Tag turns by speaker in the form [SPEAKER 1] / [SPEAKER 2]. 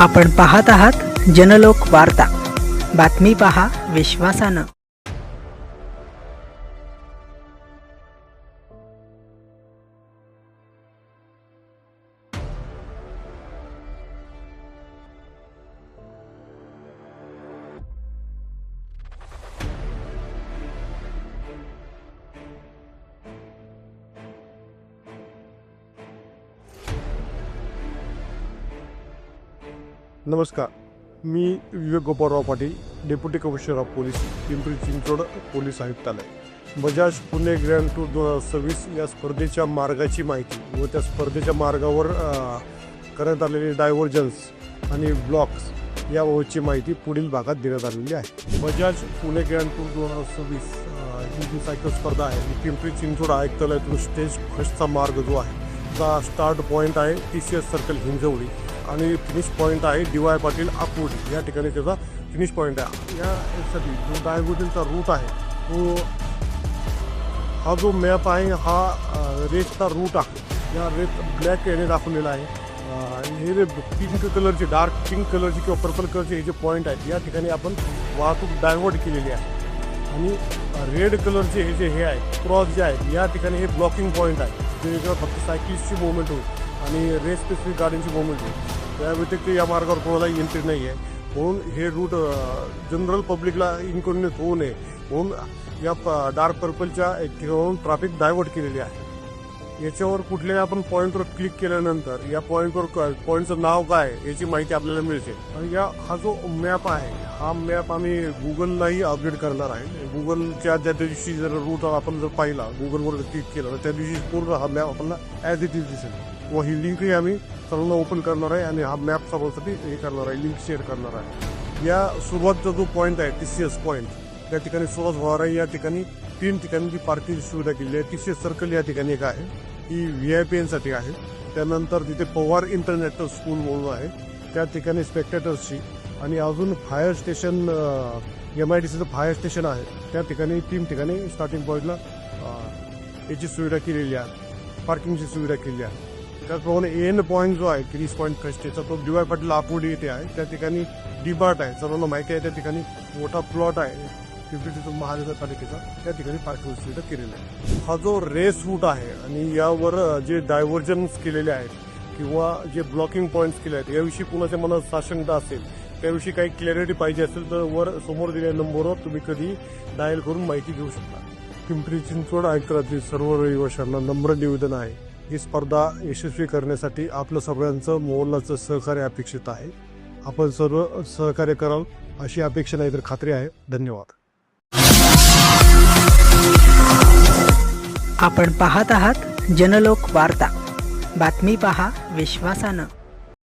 [SPEAKER 1] आपण पाहत आहात जनलोक वार्ता. बातमी पहा विश्वासानं.
[SPEAKER 2] नमस्कार. मी Vivek Gopalrao Patil deputy commissioner of police Pimpri Chinchwad police आयुक्तालय. बजाज पुणे ग्रँड टूर दोन हजार सव्वीस या स्पर्धेच्या मार्गाची माहिती व त्या स्पर्धेच्या मार्गावर करण्यात आलेले डायव्हर्जन्स आणि ब्लॉक्स याबाबतची माहिती पुढील भागात देण्यात आलेली आहे. बजाज पुणे ग्रँड टूर दोन हजार सव्वीस ही जी सायकल स्पर्धा आहे ही पिंपरी चिंचवड आयुक्तालयातून स्टेज फर्स्टचा मार्ग जो आहे चा स्टार्ट पॉईंट आहे T C S circle Hinjawadi. आणि फिनिश पॉईंट आहे डी वाय पाटील आकुर्डी. या ठिकाणी त्याचा फिनिश पॉईंट आहे. यासाठी जो डायगोटीचा रूट आहे तो हा जो मॅप आहे हा रेसचा रूट आहे. या रेस ब्लॅक याने दाखवलेला आहे. हे जे पिंक कलरचे डार्क पिंक कलरचे किंवा पर्पल कलरचे हे जे पॉईंट आहेत या ठिकाणी आपण वाहतूक डायव्हर्ट केलेली आहे. आणि रेड कलरचे हे जे हे आहे क्रॉस जे आहेत या ठिकाणी हे ब्लॉकिंग पॉईंट आहे. जेणेकरून फक्त सायकलिस्टची मुवमेंट होईल. आणि रेस स्पेसिफिक गाड्यांची मुवमेंट होईल त्या व्यतिरिक्त या मार्गावर कोणालाही एंट्री नाही आहे म्हणून हे रूट जनरल पब्लिकला इन्कन्व्हिनियन्स होऊ नये. म्हणून या डार्क पर्पलच्या एक ठिकाणाहून ट्रॅफिक डायव्हर्ट केलेली आहे. याच्यावर कुठल्याही आपण पॉईंटवर क्लिक केल्यानंतर या पॉईंटवर पॉईंटचं नाव काय आहे याची माहिती आपल्याला मिळते. आणि या हा जो मॅप आहे हा मॅप आम्ही गुगललाही अपडेट करणार आहे. गुगलच्या ज्या दिवशी जर रूट आपण जर पाहिला गुगलवर क्लिक केलं तर त्या दिवशी पूर्ण हा मॅप आपल्याला ॲज इट इज दिसेल. व ही लिंकही आम्ही सर्वांना ओपन करणार आहे आणि हा मॅप सर्वांसाठी हे करणार आहे लिंक शेअर करणार आहे. या सुरुवातचा जो पॉईंट आहे टी सी एस पॉईंट त्या ठिकाणी सुरुवात होणार आहे. या ठिकाणी तीन ठिकाणी पार्किंगची सुविधा केली आहे टी सी एस सर्कल या ठिकाणी एक आहे. ही व्ही आय पी एनसाठी आहे. त्यानंतर तिथे पवार इंटरनॅशनल स्कूल म्हणून आहे. त्या ठिकाणी स्पेक्टेटर्सची आणि अजून fire station M I D सीचं फायर स्टेशन आहे. त्या ठिकाणी तीन ठिकाणी स्टार्टिंग पॉईंटला याची सुविधा केलेली आहे. पार्किंगची सुविधा केली आहे. त्याचप्रमाणे एन पॉईंट जो आहे क्रीस पॉईंट कस्टेचा तो डीवाय पाटील आपुर्डी येथे आहे. त्या ठिकाणी डीबार्ट आहे. सर्वांना माहिती आहे त्या ठिकाणी मोठा प्लॉट आहे. पिंपरी महानगरपालिकेचा त्या ठिकाणी पार्किंग सुविधा केलेली आहे. हा जो रेस रूट आहे आणि यावर जे डायव्हर्जन्स केलेले आहेत किंवा जे ब्लॉकिंग पॉईंट्स केले आहेत याविषयी कुणाच्या मनात साशंकता असेल त्याविषयी काही क्लॅरिटी पाहिजे असेल तर वर समोर दिलेल्या नंबरवर तुम्ही कधी डायल करून माहिती घेऊ शकता. पिंपरी चिंचवड आयुक्तालयातील सर्व रहिवाशांना नम्र निवेदन आहे. ही स्पर्धा यशस्वी करण्यासाठी आपलं सगळ्यांचं मोहल्लाचं सहकार्य अपेक्षित आहे. आपण सर्व सहकार्य कराल अशी अपेक्षा नाही तर खात्री आहे. धन्यवाद.
[SPEAKER 1] आपण पाहत आहात जनलोक वार्ता. बातमी पहा विश्वासानं.